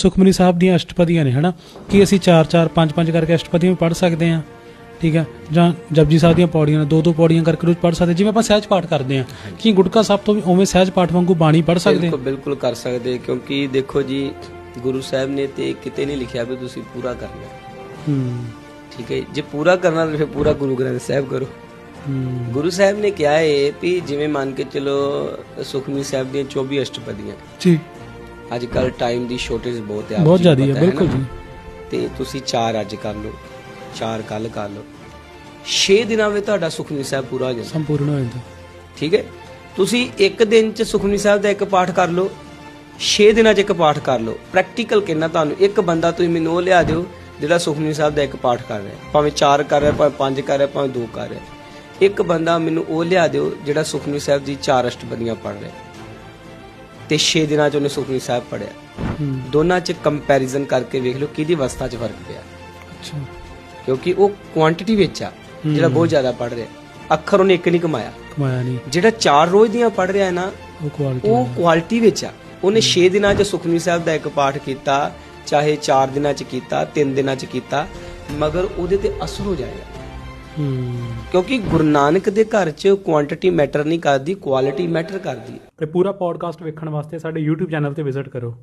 ਸੁਖਮਨੀ ਸਾਹਿਬ ਦੀਆਂ ਅਸ਼ਟਪਦੀਆਂ ਨੇ ਹਨਾ? ਕਿ ਅਸੀਂ 4 4 5 5 ਕਰਕੇ ਅਸ਼ਟਪਦੀਆਂ ਵੀ ਪੜ੍ਹ ਸਕਦੇ ਹਾਂ? ਠੀਕ ਹੈ? ਜਾਂ ਜਪਜੀ ਸਾਹਿਬ ਦੀਆਂ ਪੌੜੀਆਂ ਨੇ ਦੋ ਦੋ ਪੌੜੀਆਂ ਕਰਕੇ ਰੋਜ਼ ਪੜ੍ਹ ਸਕਦੇ ਜਿਵੇਂ ਆਪਾਂ ਸਹਿਜ ਪਾਠ ਕਰਦੇ ਹਾਂ। ਕੀ ਗੁਟਕਾ ਸਾਹਿਬ ਤੋਂ ਵੀ ਉਵੇਂ ਸਹਿਜ ਪਾਠ ਵਾਂਗੂ ਬਾਣੀ ਪੜ੍ਹ ਸਕਦੇ ਬਿਲਕੁਲ ਬਿਲਕੁਲ ਕਰ ਸਕਦੇ ਕਿਉਂਕਿ ਦੇਖੋ ਜੀ ਗੁਰੂ ਸਾਹਿਬ ਨੇ ਤੇ ਕਿਤੇ ਨਹੀਂ ਲਿਖਿਆ ਵੀ ਤੁਸੀਂ ਪੂਰਾ ਕਰਨਾ। ਹੂੰ। ਠੀਕ ਹੈ ਜੇ? ਪੂਰਾ ਕਰਨਾ ਤਾਂ ਫਿਰ ਪੂਰਾ ਗੁਰੂ ਗ੍ਰੰਥ ਸਾਹਿਬ ਕਰੋ। ਗੁਰੂ ਸਾਹਿਬ ਨੇ ਕਿਹਾ ਹੈ ਵੀ ਜਿਵੇਂ ਮੰਨ ਕੇ ਚਲੋ ਸੁਖਮਨੀ ਸਾਹਿਬ ਦੀਆਂ 24 ਅਸ਼ਟਪਦੀਆਂ। ਜੀ। ਅੱਜ ਕੱਲ ਟਾਈਮ ਦੀ ਸ਼ੋਰਟੇਜ ਬਹੁਤ ਹੈ ਬਹੁਤ ਜ਼ਿਆਦੀ ਹੈ ਬਿਲਕੁਲ। ਜੀ। ਤੇ ਤੁਸੀਂ 4 ਅੱਜ ਕਰ ਲਓ 4 ਕੱਲ ਕਰ ਲਓ। 6 ਦਿਨਾਂ ਵਿੱਚ ਤੁਹਾਡਾ ਸੁਖਮਨੀ ਸਾਹਿਬ ਪੂਰਾ ਹੋ ਜਾਂਦਾ। ਸੰਪੂਰਨ ਹੋ ਜਾਂਦਾ। ਠੀਕ ਹੈ? ਤੁਸੀਂ ਇੱਕ ਦਿਨ ਚ ਸੁਖਮਨੀ ਸਾਹਿਬ ਦਾ ਇੱਕ ਪਾਠ ਕਰ ਲਓ 6 ਦਿਨਾਂ ਚ ਇੱਕ ਪਾਠ ਕਰ ਲਓ। ਪ੍ਰੈਕਟੀਕਲ ਕਿੰਨਾ ਤੁਹਾਨੂੰ ਇੱਕ ਬੰਦਾ ਤੁਸੀਂ ਮੈਨੂੰ ਉਹ ਲਿਆ ਦਿਓ ਜਿਹੜਾ ਸੁਖਮਨੀ ਸਾਹਿਬ ਦਾ ਇੱਕ ਪਾਠ ਕਰ ਰਿਹਾ। ਭਾਵੇਂ 4 ਕਰ ਰਿਹਾ ਭਾਵੇਂ 5 ਕਰ ਰਿਹਾ ਭਾਵੇਂ 2 ਕਰ ਰਿਹਾ। ਇੱਕ ਬੰਦਾ ਮੈਨੂੰ ਉਹ ਲਿਆ ਦਿਓ ਜਿਹੜਾ ਸੁਖਮਨੀ ਸਾਹਿਬ ਦੀ 4 ਅਸ਼ਟਪਦੀਆਂ ਪੜ ਰਿਹਾ। ਤੇ 6 ਦਿਨਾਂ ਚ ਉਹਨੇ ਸੁਖਮਨੀ ਸਾਹਿਬ ਪੜਿਆ ਦੋਨਾਂ ਚ ਕੰਪੈਰੀਜ਼ਨ ਕਰਕੇ ਵੇਖ ਲਓ ਕਿਹਦੀ ਅਵਸਥਾ 'ਚ ਫ਼ਰਕ ਪਿਆ। ਅੱਛਾ। ਕਿਉਂਕਿ ਉਹ ਕੁਆਂਟੀਟੀ ਵਿੱਚ ਆ ਜਿਹੜਾ ਬਹੁਤ ਜ਼ਿਆਦਾ ਪੜ ਰਿਹਾ। ਅੱਖਰ ਉਹਨੇ ਇੱਕ ਨਹੀਂ ਕਮਾਇਆ। ਕਮਾਇਆ ਨਹੀਂ। ਜਿਹੜਾ 4 ਰੋਜ਼ ਦੀਆਂ ਪੜ ਰਿਹਾ ਹੈ ਨਾ ਉਹ ਕੁਆਲਿਟੀ ਉਹ ਕੁਆਲਿਟੀ ਵਿੱਚ ਆ। ਉਹਨੇ 6 ਦਿਨਾਂ 'ਚ ਸੁਖਮਨੀ ਸਾਹਿਬ ਦਾ ਇੱਕ ਪਾਠ ਕੀਤਾ ਚਾਹੇ 4 ਦਿਨਾਂ 'ਚ ਕੀਤਾ 3 ਦਿਨਾਂ 'ਚ ਕੀਤਾ ਮਗਰ ਉਹਦੇ ਤੇ ਅਸਰ ਹੋ ਜਾਏਗਾ। ਕਿਉਂਕਿ ਗੁਰੂ ਨਾਨਕ ਦੇ ਘਰ 'ਚ ਕੁਆਂਟੀਟੀ ਮੈਟਰ ਨਹੀਂ ਕਰਦੀ ਕੁਆਲਿਟੀ ਮੈਟਰ ਕਰਦੀ ਹੈ। ਤੇ ਪੂਰਾ ਪੋਡਕਾਸਟ ਵੇਖਣ ਵਾਸਤੇ ਸਾਡੇ YouTube ਚੈਨਲ ਤੇ ਵਿਜ਼ਿਟ ਕਰੋ।